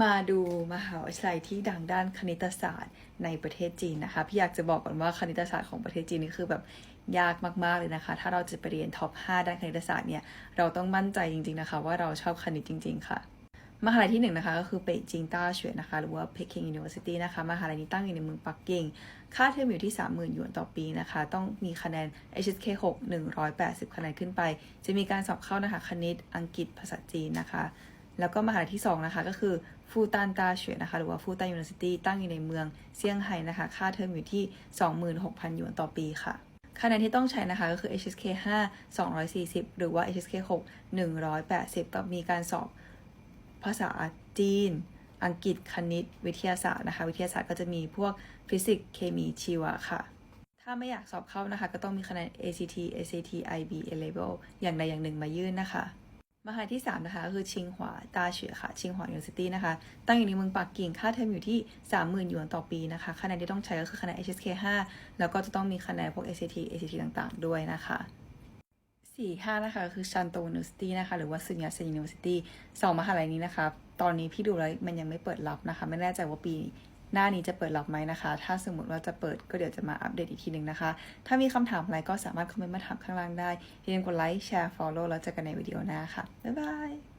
มาดูมหาวิทยาลัยที่ดังด้านคณิตศาสตร์ในประเทศจีนนะคะพี่อยากจะบอกก่อนว่าคณิตศาสตร์ของประเทศจีนนี่คือแบบยากมาก ๆ เลยนะคะ ถ้าเราจะไปเรียนท็อป 5 ด้านคณิตศาสตร์เนี่ย เราต้องมั่นใจจริง ๆ นะคะ ว่าเราชอบคณิตจริง ๆ ค่ะ มหาลัยที่หนึ่งนะคะก็คือเป่ยจิงต้าเฉวยนะคะ หรือว่า Peking University นะคะ มหาลัยนี้ตั้งอยู่ในเมืองปักกิ่ง ค่าเทอมอยู่ที่ 30,000 หยวนต่อปีนะคะ ต้องมีคะแนน HSK 6 180 คะแนนขึ้นไป จะมีการสอบเข้านะคะ คณิต อังกฤษ ภาษาจีนนะคะ แล้วก็มหาลัยที่ 2 นะคะ ก็คือฟูตานตาเฉวยนะคะ หรือว่าฟูตานยูนิเวอร์ซิตี้ตั้งอยู่ในเมืองเซี่ยงไฮ้นะคะ ค่าเทอมอยู่ที่ 26,000 หยวนต่อปีค่ะคะแนนที่ต้องใช้นะคะก็คือ HSK 5 240 หรือว่า HSK 6 180ต้องมีการสอบภาษาจีน อังกฤษ คณิต วิทยาศาสตร์นะคะ วิทยาศาสตร์ก็จะมีพวกฟิสิกส์ เคมี ชีวะค่ะ ถ้าไม่อยากสอบเข้านะคะ ก็ต้องมีคะแนน ACT ACT IB A level อย่างใดอย่างหนึ่งมายื่นนะคะ มหาลัยที่ 3 นะคะก็คือชิงหวาตาเฉียค่ะ ชิงหวายูนิเวอร์ซิตี้นะคะ ตั้งอยู่ในเมืองปักกิ่งค่าเทอมอยู่ที่ 30,000หยวนต่อปีนะคะคะแนนที่ต้องใช้ก็คือคะแนน HSK 5 แล้วก็จะต้องมีคะแนนพวก ACT ACT ต่างๆ ด้วยนะคะสี่ห้านะคะ คือชันโตนิวอร์ซิตี้นะคะ หรือว่าซุนยาเซนนิวอร์ซิตี้สองมหาลัยนี้นะคะ ตอนนี้พี่ดูแล้วมันยังไม่เปิดรับนะคะ ไม่แน่ใจว่าปีหน้านี้จะเปิดรับไหมนะคะ ถ้าสมมติว่าจะเปิดก็เดี๋ยวจะมาอัปเดตอีกทีหนึ่งนะคะ ถ้ามีคำถามอะไรก็สามารถคอมเมนต์มาถามข้างล่างได้อย่าลืมกดไลค์แชร์ follow แล้วเจอกันในวิดีโอหน้าค่ะ บ๊ายบาย